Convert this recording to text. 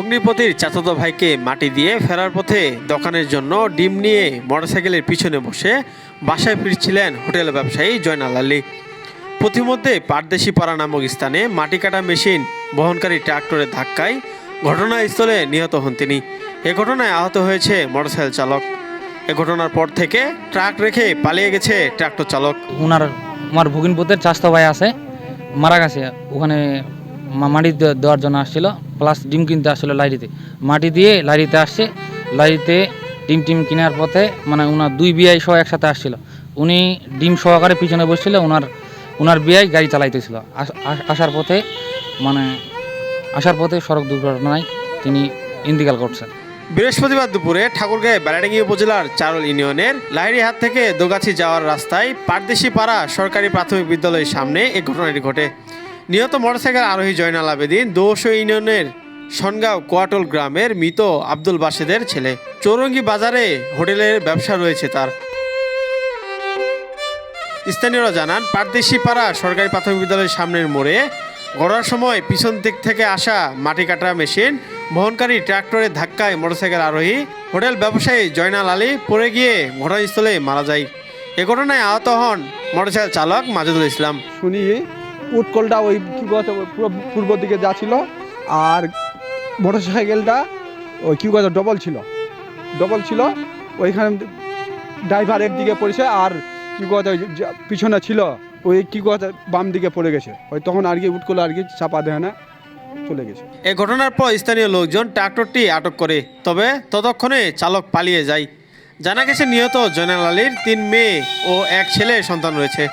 ভগ্নিপতির চাচাতো ভাইকে মাটি দিয়ে ফেরার পথে দোকানের জন্য ডিম নিয়ে মোটরসাইকেলের পিছনে বসে বাসায় ফিরছিলেন হোটেল ব্যবসায়ী জয়নাল আলী। পথিমধ্যে পারদেশি পাড়া নামক স্থানে মাটি কাটা মেশিন বহনকারী ট্রাক্টরের ধাক্কায় ঘটনাস্থলে নিহত হন তিনি। এ ঘটনায় আহত হয়েছে মোটরসাইকেল চালক। এ ঘটনার পর থেকে ট্রাক রেখে পালিয়ে গেছে ট্রাক্টর চালক। ওনার আমার ভগিনপুতের চাষতো ভাই আছে, মারা গেছে। ওখানে মাটি দেওয়ার জন্য আসছিল। প্লাস ডিম কিনতে আসছিল লাইরিতে। মাটি দিয়ে লাইরিতে আসছে, লাইরিতে ডিম টিম কেনার পথে মানে ওনার দুই বিআই সহ একসাথে আসছিল। উনি ডিম সহকারে পিছনে বসছিল ওনার ওনার বিআই গাড়ি চালাইতেছিল। আস- আস- আসার পথে মানে আসার পথে সড়ক দুর্ঘটনায় তিনি ইন্তিকাল করছেন। বৃহস্পতিবার দুপুরে ঠাকুরগাঁয়ে বেড়াডাঙ্গি উপজেলার চারল ইউনিয়নের লাহিড়িহাট থেকে দোগাছি যাওয়ার রাস্তায় পারদেশি পাড়া সরকারি প্রাথমিক বিদ্যালয়ের সামনে এই ঘটনাটি ঘটে। নিহত মোটরসাইকেল আরোহী জয়নাল আবেদিন দোষ ইউনিয়নের সনগাঁও কোয়াটল গ্রামের মৃত আব্দুল বাসেদের ছেলে। চৌরঙ্গি বাজারে হোটেলের ব্যবসা রয়েছে তার। স্থানীয়রা জানান পাড়া সরকারি প্রাথমিক বিদ্যালয়ের সামনের মোড়ে গড়ার সময় পিছন দিক থেকে আসা মাটি কাটা মেশিন, বহনকারী ট্রাক্টরের ধাক্কায় মোটরসাইকেল আরোহী হোটেল ব্যবসায়ী জয়নাল আলী পড়ে গিয়ে ঘটনাস্থলে মারা যায়। এ ঘটনায় আহত হন মোটরসাইকেল চালক মাজুদুল ইসলাম। শুনি উৎকলটা ওই কি পুরো পূর্ব দিকে যাচ্ছিল আর মোটর সাইকেলটা ওই কি কথা ডবল ছিল। ডবল ছিল, ওইখানে ড্রাইভার একদিকে পড়েছে আর কি কথা পিছনে ছিল, ওই কি কথা বাম দিকে পড়ে গেছে। ওই তখন আর কি উৎকল আর কি চাপা দেয় না, চলে গেছে। এ ঘটনার পর স্থানীয় লোকজন ট্রাক্টরটি আটক করে, তবে ততক্ষণে চালক পালিয়ে যায়। জানা গেছে, নিহত জয়নাল আলীর তিন মেয়ে ও এক ছেলে সন্তান রয়েছে।